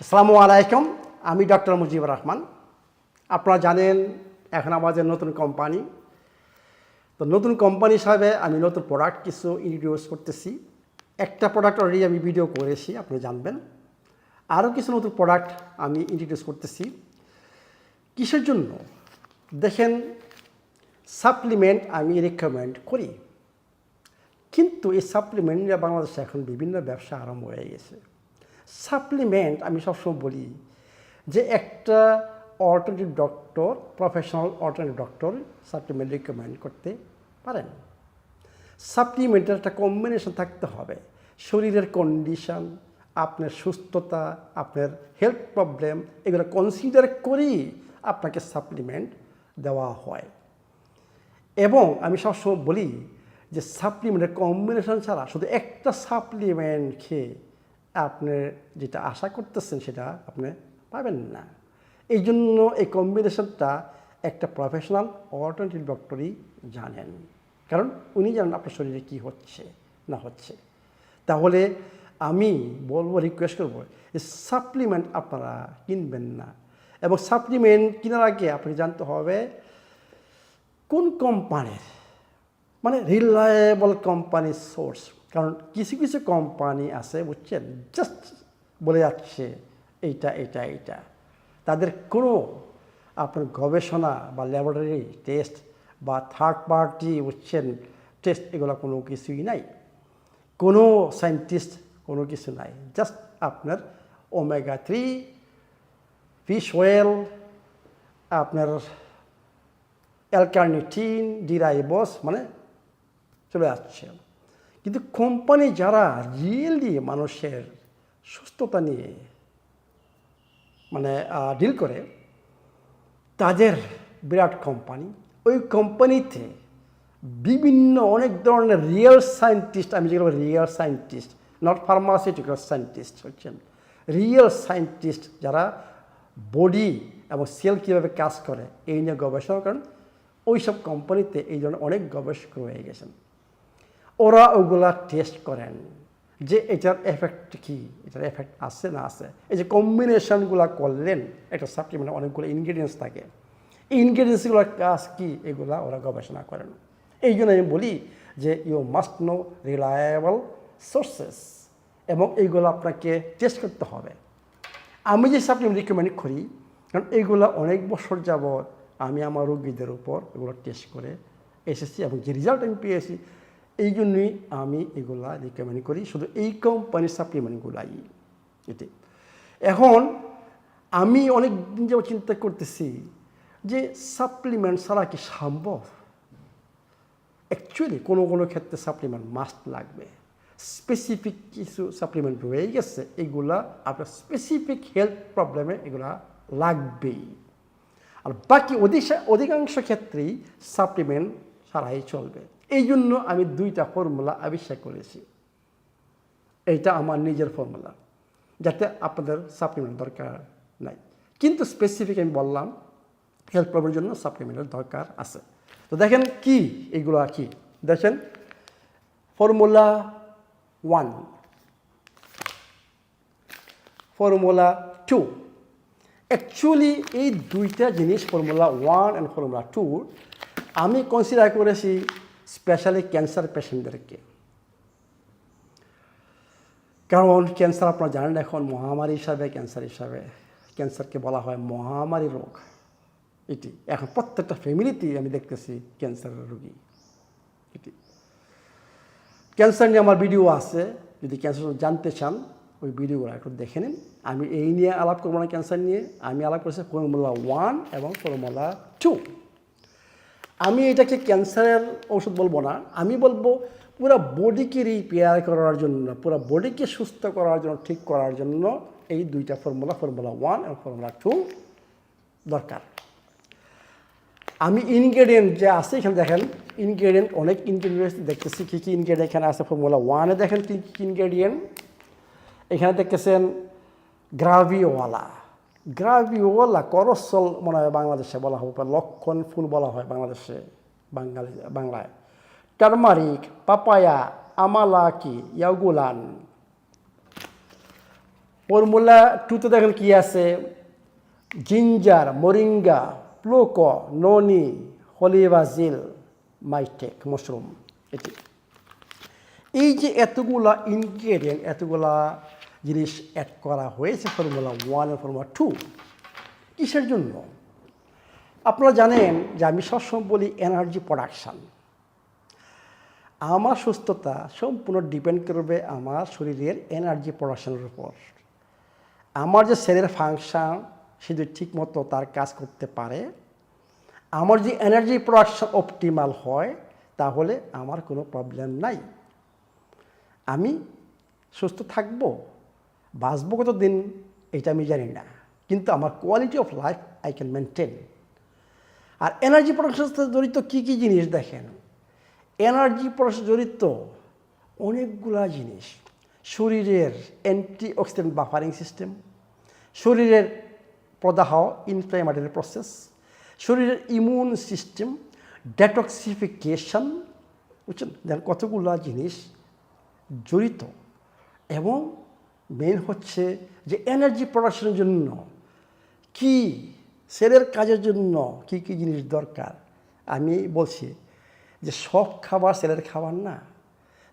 আসসালামু আলাইকুম, আমি ডক্টর মুজিবুর রহমান। আপনারা জানেন, এখন আমাদের নতুন কোম্পানি। তো নতুন কোম্পানি হিসাবে আমি নতুন প্রোডাক্ট কিছু ইন্ট্রোডিউস করতেছি। একটা প্রোডাক্ট অলরেডি আমি ভিডিও করেছি, আপনি জানবেন। আরও কিছু নতুন প্রোডাক্ট আমি ইন্ট্রোডিউস করতেছি। কিসের জন্য? দেখেন সাপ্লিমেন্ট আমি রেকমেন্ড করি। কিন্তু এই সাপ্লিমেন্টরা বাংলাদেশে এখন বিভিন্ন ব্যবসা আরম্ভ হয়ে গেছে। সাপ্লিমেন্ট আমি সবসময় বলি যে একটা alternative doctor professional alternative doctor supplement recommend করতে পারেন। সাপ্লিমেন্টের একটা কম্বিনেশন থাকতে হবে। শরীরের কন্ডিশন আপনার সুস্থতা, আপনার হেলথ প্রবলেম এগুলো কনসিডার করেই আপনাকে সাপ্লিমেন্ট দেওয়া হয়। এবং আমি সবসময় বলি যে সাপ্লিমেন্টের কম্বিনেশন ছাড়া শুধু একটা সাপ্লিমেন্ট খেয়ে আপনি যেটা আশা করতেছেন সেটা আপনি পাবেন না। এই জন্য এই কম্বিনেশনটা একটা প্রফেশনাল অল্টারনেটিভ ডক্টরই জানেন। কারণ উনি জানেন আপনার শরীরে কী হচ্ছে, না হচ্ছে। তাহলে আমি বলব রিকোয়েস্ট করব যে সাপ্লিমেন্ট আপনারা কিনবেন না। এবং সাপ্লিমেন্ট কেনার আগে আপনি জানতে হবে, কোন কোম্পানির মানে রিলায়েবল কোম্পানির সোর্স কারণ কিছু কিছু কোম্পানি আছে, বুঝছেন? জাস্ট বলে যাচ্ছে, এইটা এটা এইটা। তাদের কোনো আপনার গবেষণা বা ল্যাবরেটরি টেস্ট বা থার্ড পার্টি বুঝছেন? টেস্ট এগুলো কোনো কিছুই নাই। কোনো সায়েন্টিস্ট কোনো কিছু নাই। জাস্ট আপনার ওমেগা থ্রি ফিশ ওয়েল আপনার অ্যালকার্নিটিন ডিরাইবস মানে চলে যাচ্ছে কিন্তু কোম্পানি যারা রিয়েলি মানুষের সুস্থতা নিয়ে মানে ডিল করে, তাদের বিরাট কোম্পানি। ওই কোম্পানিতে বিভিন্ন অনেক ধরনের রিয়েল সায়েন্টিস্ট আমি যেগুলো real scientist not pharmaceutical scientist হচ্ছেন রিয়েল সায়েন্টিস্ট যারা বডি এবং সেল কীভাবে কাজ করে, এই নিয়ে গবেষণা করেন ওই সব কোম্পানিতে এই ধরনের অনেক গবেষক রয়ে গেছেন। ওরা ওগুলা টেস্ট করেন যে এটার এফেক্ট কি, এটার এফেক্ট আছে না আছে। এই যে কম্বিনেশনগুলো করলেন একটা সাপ্লিমেন্টে অনেকগুলো ইনগ্রিডিয়েন্টস থাকে। এই ইনগ্রিডিয়েন্টসগুলোর কাজ কী? এগুলা ওরা গবেষণা করেন। এই জন্য আমি বলি যে you must know reliable sources এবং এইগুলো আপনাকে টেস্ট করতে হবে। আমি যে সাপ্লিমেন্ট রিকমেন্ড করি, কারণ এইগুলো অনেক বছর যাবৎ আমি আমার রোগীদের উপর এগুলো টেস্ট করে এসেছি এবং যে রেজাল্ট আমি পেয়েছি এই জন্যই আমি এগুলা রিকমেন্ড করি। শুধু এই কোম্পানির সাপ্লিমেন্টগুলাই এটি এখন আমি অনেক দিন যাব চিন্তা করতেছি যে সাপ্লিমেন্ট ছাড়া কি সম্ভব? অ্যাকচুয়ালি কোনো কোনো ক্ষেত্রে সাপ্লিমেন্ট মাস্ট লাগবে। স্পেসিফিক কিছু সাপ্লিমেন্ট রয়ে গেছে, এগুলা আপনার স্পেসিফিক হেলথ প্রবলেমে এগুলা লাগবেই। আর বাকি অধিক অধিকাংশ ক্ষেত্রেই সাপ্লিমেন্ট ছাড়াই চলবে। এই জন্য আমি দুইটা ফর্মুলা আবিষ্কার করেছি। এইটা আমার নিজের ফর্মুলা, যাতে আপনাদের সাপ্লিমেন্ট দরকার নাই। কিন্তু স্পেসিফিক আমি বললাম হেলথ প্রবলেমের জন্য সাপ্লিমেন্টের দরকার আছে। তো দেখেন কি, এগুলো কি? দেখেন, formula one formula two actually এই দুইটা জিনিস, formula one and formula two আমি কনসিডার করেছি স্পেশালি ক্যান্সার পেশেন্টদেরকে কারণ ক্যান্সার আপনারা জানেন এখন মহামারী হিসাবে ক্যান্সার হিসাবে ক্যান্সারকে বলা হয় মহামারী রোগ। এটি এখন প্রত্যেকটা ফ্যামিলিতেই আমি দেখতেছি ক্যান্সারের রোগী। এটি। ক্যান্সার নিয়ে আমার ভিডিও আছে, যদি ক্যান্সার জানতে চান, ওই ভিডিওগুলো একটু দেখে নিন। আমি এই নিয়ে আলাপ করব না ক্যান্সার নিয়ে, আমি আলাপ করেছি ফর্মুলা ওয়ান এবং ফর্মুলা টু আমি এটাকে ক্যান্সারের ওষুধ বলব না। আমি বলব পুরো বডিকে রিপেয়ার করার জন্য, পুরো বডিকে সুস্থ করার জন্য, ঠিক করার জন্য এই দুইটা ফর্মুলা ফর্মুলা ওয়ান এবং ফর্মুলা টু দরকার। আমি ইনগ্রেডিয়েন্ট যে আছে, এখানে দেখেন ইনগ্রেডিয়েন্ট অনেক ইনগ্রেডিয়েন্ট দেখতেছি। কী কী ইনগ্রেডিয়েন্ট এখানে আছে? ফর্মুলা ওয়ানে দেখেন কী কী ইনগ্রেডিয়েন্ট এখানে দেখতেছেন গ্রাভিওয়ালা। গ্রাভিওয়ালা করসল মনে হয় বাংলাদেশে বলা হবে লক্ষণ ফুল বলা হয় বাংলাদেশে, বাঙালি, বাংলায়। টার্মারিক পাপায়া আমালাকি ইয়াগুলান ফর্মুলা টুতে দেখেন কি আছে? জিঞ্জার মরিঙ্গা প্লোক ননি হলিবাজিল মাইটেক মশরুম এটি। এই যে এতগুলা ইনগ্রেডিয়েন্ট এতগুলা জিনিস অ্যাড করা হয়েছে ফর্মুলা ওয়ান আর ফর্মুলা টু কিসের জন্য? আপনারা জানেন যে আমি সবসময় বলি এনার্জি প্রোডাকশান আমার সুস্থতা সম্পূর্ণ ডিপেন্ড করবে আমার শরীরের এনার্জি প্রোডাকশানের উপর। আমার যে সেলের ফাংশন সে যদি ঠিকমতো তার কাজ করতে পারে, আমার যে এনার্জি প্রোডাকশান অপটিমাল হয়, তাহলে আমার কোনো প্রবলেম নাই। আমি সুস্থ থাকব। বাঁচবো কত দিন এটা আমি জানি না। কিন্তু আমার quality of life I can maintain R energy প্রোডাকশনের সাথে জড়িত কী কী জিনিস দেখেন? এনার্জি প্রোডাকশন জড়িত অনেকগুলা জিনিস। শরীরের অ্যান্টি অক্সিডেন্ট বাফারিং সিস্টেম শরীরের প্রদাহ ইনফ্লামেটরি প্রসেস শরীরের ইমিউন সিস্টেম ডেটক্সিফিকেশন বুঝছেন? দেন কতগুলা জিনিস জড়িত এবং মেন হচ্ছে যে এনার্জি প্রোডাকশনের জন্য কি সেলের কাজের জন্য কি কি জিনিস দরকার। আমি বলছি যে সব খাবার সেলের খাবার না।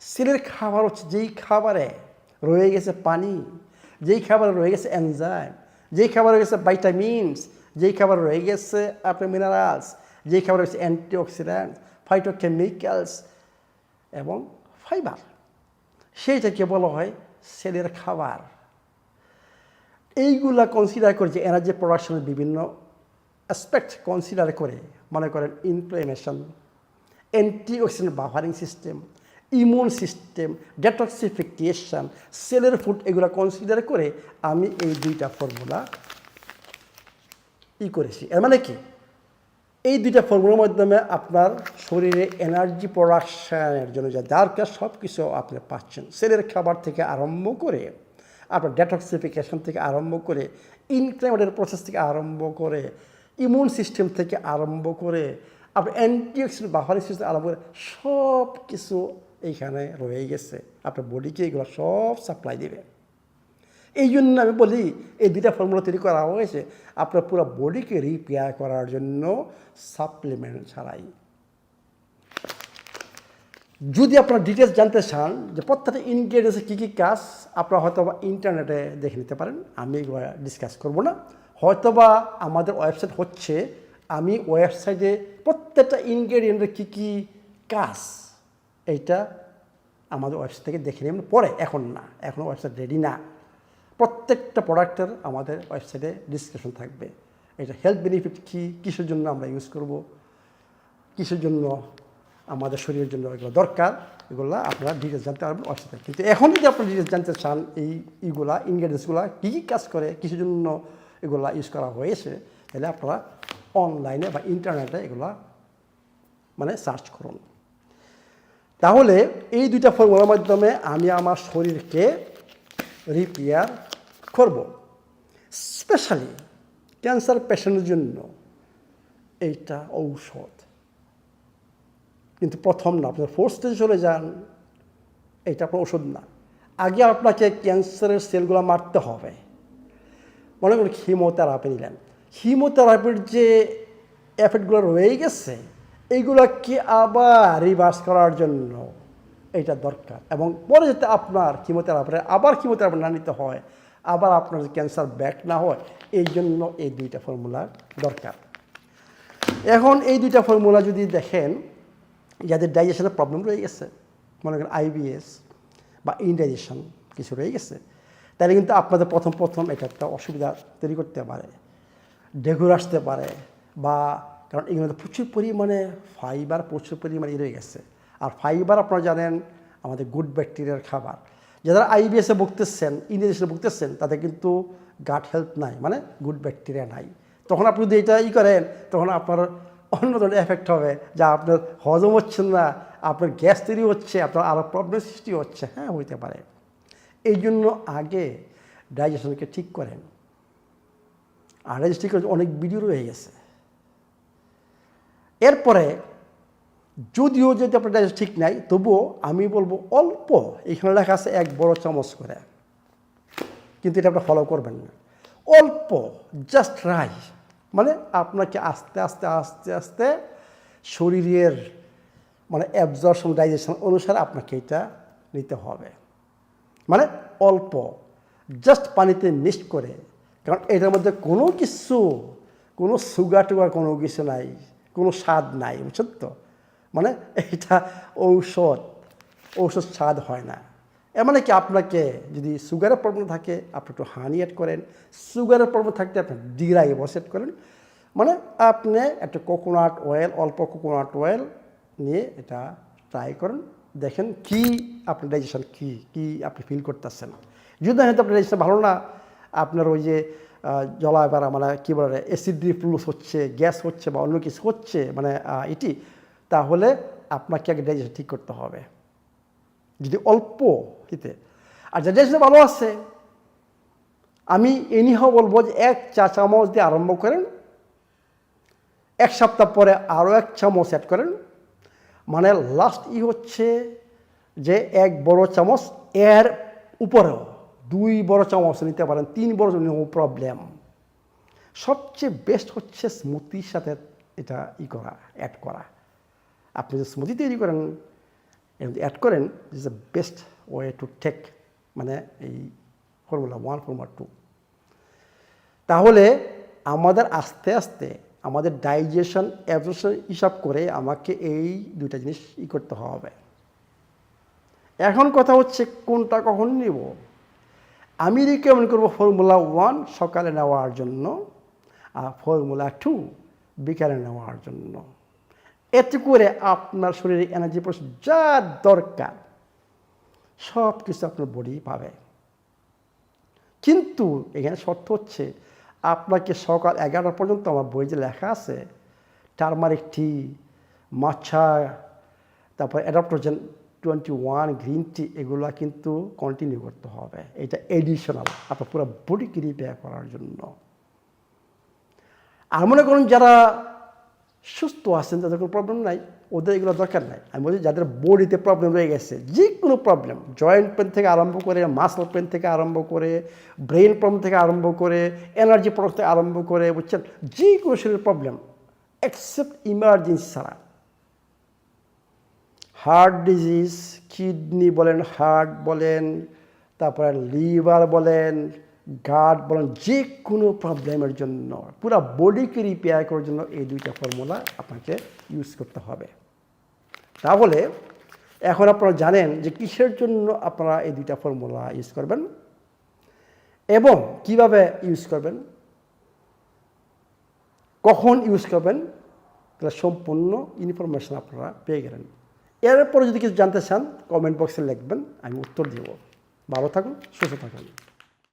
সেলের খাবার হচ্ছে যেই খাবারে রয়ে গেছে পানি, যেই খাবারে রয়ে গেছে এনজাইম যেই খাবারে রয়ে গেছে ভাইটামিনস যেই খাবারে রয়ে গেছে আপনার মিনারেলস যেই খাবারে রয়েছে অ্যান্টিঅক্সিডেন্ট ফাইটোকেমিক্যালস এবং ফাইবার সেইটাকে বলা হয় সেলের খাবার। এইগুলা কনসিডার করে যে এনার্জি প্রোডাকশনের বিভিন্ন অ্যাসপেক্ট কনসিডার করে, মনে করেন inflammation antioxidant buffering system immune system detoxification সেলের ফুড এগুলো কনসিডার করে আমি এই দুইটা ফর্মুলা ই করেছি। এর মানে কি? এই দুইটা ফর্মুলার মাধ্যমে আপনার শরীরে এনার্জি প্রোডাকশানের জন্য যা দরকার সব কিছু আপনি পাচ্ছেন। সেলের খাবার থেকে আরম্ভ করে, আপনার ডেটক্সিফিকেশন থেকে আরম্ভ করে ইনক্লামেটের প্রসেস থেকে আরম্ভ করে ইমিউন সিস্টেম থেকে আরম্ভ করে, আপনার অ্যান্টিঅক্সিডেন্ট বাফারিং সিস্টেম আরম্ভ করে সব কিছু এইখানে রয়ে গেছে। আপনার বডিকে এগুলো সব সাপ্লাই দেবে। এই জন্য আমি বলি, এই দুইটা ফর্মুলা তৈরি করা হয়েছে। আপনার পুরো বডিকে রিপেয়ার করার জন্য সাপ্লিমেন্ট ছাড়াই। যদি আপনারা ডিটেলস জানতে চান যে প্রত্যেকটা ইনগ্রেডিয়েন্টসে কী কী কাজ, আপনারা হয়তো বা ইন্টারনেটে দেখে নিতে পারেন। আমি এগুলো ডিসকাস করব না। হয়তোবা আমাদের ওয়েবসাইট হচ্ছে, আমি ওয়েবসাইটে প্রত্যেকটা ইনগ্রেডিয়েন্টের কী কী কাজ, এইটা আমাদের ওয়েবসাইট থেকে দেখে নেবেন। পরে, এখন না, এখন ওয়েবসাইট রেডি না। প্রত্যেকটা প্রোডাক্টের আমাদের ওয়েবসাইটে ডিসক্রিপশন থাকবে। এটা হেলথ বেনিফিট কী, কিসের জন্য আমরা ইউজ করব, কিসের জন্য আমাদের শরীরের জন্য এগুলো দরকার, এগুলো আপনারা ডিটেলস জানতে পারবেন ওয়েবসাইটে। কিন্তু এখন যদি আপনারা ডিটেলস জানতে চান, এই ইগুলা ইনগ্রেডিয়েন্টসগুলো কী কী কাজ করে, কিসের জন্য এগুলা ইউজ করা হয়েছে, তাহলে আপনারা অনলাইনে বা ইন্টারনেটে এগুলা মানে সার্চ করুন। তাহলে এই দুইটা ফর্মুলার মাধ্যমে আমি আমার শরীরকে রিপেয়ার করব। স্পেশালি ক্যান্সার পেশেন্টের জন্য এইটা ঔষধ। কিন্তু প্রথম না, আপনার ফোর্থ স্টেজে চলে যান, এইটা আপনার ওষুধ না। আগে আপনাকে ক্যান্সারের সেলগুলো মারতে হবে। মনে করুন হিমোথেরাপি নিলেন। হিমোথেরাপির যে এফেক্টগুলো রয়ে গেছে, এইগুলোকে আবার রিভার্স করার জন্য এইটা দরকার। এবং পরে যাতে আপনার কিমোথেরাপি আবার কিমোথেরাপি না নিতে হয়, আবার আপনার ক্যান্সার ব্যাক না হয়, এই জন্য এই দুইটা ফর্মুলা দরকার। এখন এই দুইটা ফর্মুলা যদি দেখেন, যাদের ডাইজেশনের প্রবলেম রয়ে গেছে, মনে করেন আইবিএস বা ইনডাইজেশন কিছু রয়ে গেছে, তাহলে কিন্তু আপনাদের প্রথম প্রথম এটা একটা অসুবিধা তৈরি করতে পারে। ডেগুর আসতে পারে বা কারণ এগুলোতে প্রচুর পরিমাণে ফাইবার প্রচুর পরিমাণে রয়ে গেছে। আর ফাইবার আপনারা জানেন, আমাদের গুড ব্যাকটেরিয়ার খাবার। যারা আইবিএসে ভুগতেছেন ইনডাইজেশনে ভুগতেছেন, তাদের কিন্তু গাট হেলথ নাই মানে গুড ব্যাকটেরিয়া নাই। তখন আপনি যদি এটা ই করেন, তখন আপনার অন্য ধরনের এফেক্ট হবে, যা আপনার হজম হচ্ছে না, আপনার গ্যাস তৈরি হচ্ছে, আপনার আরও প্রবলেম সৃষ্টি হচ্ছে। হ্যাঁ হইতে পারে। এই জন্য আগে ডাইজেশনকে ঠিক করেন। আর ডাইজেশন ঠিক করে অনেক ভিডিও রয়ে গেছে। এরপরে যদিও যদি আপনার ডাইজেশন ঠিক নাই, তবুও আমি বলব অল্প। এখানে লেখা আছে এক বড় চামচ করে। কিন্তু এটা আপনারা ফলো করবেন না। অল্প জাস্ট রাই মানে আপনাকে আস্তে আস্তে আস্তে আস্তে শরীরের মানে অ্যাবজর্পশন ডাইজেশন অনুসারে আপনাকে এটা নিতে হবে। মানে অল্প জাস্ট পানিতে মিক্স করে। কারণ এটার মধ্যে কোনো কিছু, কোনো সুগার টুগার কোনো কিছু নাই, কোনো স্বাদ নাই, বুঝছেন তো? মানে এটা ঔষধ ঔষধ স্বাদ হয় না। এর মানে কি আপনাকে যদি সুগারের প্রবলেম থাকে, আপনি একটু হানি অ্যাড করেন। সুগারের প্রবলেম থাকতে আপনি ডিরাই বসেট করেন। মানে আপনি একটা কোকোনাট অয়েল অল্প কোকোনাট অয়েল নিয়ে এটা ট্রাই করেন। দেখেন কি আপনার ডাইজেশন কি কি আপনি ফিল করতেছেন। যদি দেখেন আপনার ডাইজেশন ভালো না, আপনার ওই যে জলাবারা মানে কী বলে অ্যাসিড রিফ্লুস হচ্ছে গ্যাস হচ্ছে বা অন্য কিছু হচ্ছে মানে এটি তাহলে আপনাকে আগে ডাইজেশন ঠিক করতে হবে। যদি অল্প হিতে। আর যাদের ডাইজেশন ভালো আছে, আমি এনিহাও বলব যে এক চা চামচ দিয়ে আরম্ভ করেন। এক সপ্তাহ পরে আরও এক চামচ অ্যাড করেন। মানে লাস্ট ই হচ্ছে যে এক বড় চামচ এর উপরেও দুই বড় চামচ নিতে পারেন, তিন বড় নো প্রবলেম সবচেয়ে বেস্ট হচ্ছে স্মুথির সাথে এটা ই করা অ্যাড করা। আপনি যে স্মুথি তৈরি করেন অ্যাড করেন is the best way to take মানে এই ফর্মুলা ওয়ান ফর্মুলা টু তাহলে আমাদের আস্তে আস্তে আমাদের ডাইজেশন অ্যাবজর্পশন হিসাব করে আমাকে এই দুইটা জিনিস ই করতে হবে। এখন কথা হচ্ছে কোনটা কখন নিব? আমি রিকমেন্ড করব ফর্মুলা ওয়ান সকালে নেওয়ার জন্য, আর ফর্মুলা টু বিকালে নেওয়ার জন্য। এতে করে আপনার শরীরে এনার্জি প্রস যা দরকার সব কিছু আপনার বডি পাবে। কিন্তু এখানে শর্ত হচ্ছে, আপনাকে সকাল এগারোটা পর্যন্ত আমার বই যে লেখা আছে টার্মারিক টি মাছা তারপর adaptogen twenty one green tea এগুলো কিন্তু কন্টিনিউ করতে হবে। এটা এডিশনাল আপনার পুরো বডিকে রিপেয়ার করার জন্য। আর মনে করুন যারা সুস্থ আছেন, তাদের কোনো প্রবলেম নাই, ওদের এগুলো দরকার নাই। আমি বলছি, যাদের বডিতে প্রবলেম রয়ে গেছে যে কোনো প্রবলেম জয়েন্ট পেন থেকে আরম্ভ করে মাসল পেন থেকে আরম্ভ করে ব্রেন প্রবলেম থেকে আরম্ভ করে এনার্জি প্রবলেম থেকে আরম্ভ করে, বুঝছেন? যে কোনো শরীরের প্রবলেম এক্সেপ্ট ইমার্জেন্সি ছাড়া। হার্ট ডিজিজ কিডনি বলেন হার্ট বলেন, তারপরে লিভার বলেন গার্ড বলেন যে কোনো প্রবলেমের জন্য, পুরো বডিকে রিপেয়ার করার জন্য এই দুইটা ফর্মুলা আপনাকে ইউজ করতে হবে। তাহলে, এখন আপনারা জানেন যে কিসের জন্য আপনারা এই দুইটা ফর্মুলা ইউজ করবেন এবং কীভাবে ইউজ করবেন, কখন ইউজ করবেন, তাহলে সম্পূর্ণ ইনফরমেশন আপনারা পেয়ে গেলেন। এরপরে যদি কিছু জানতে চান কমেন্ট বক্সে লিখবেন, আমি উত্তর দেব। ভালো থাকুন, সুস্থ থাকুন।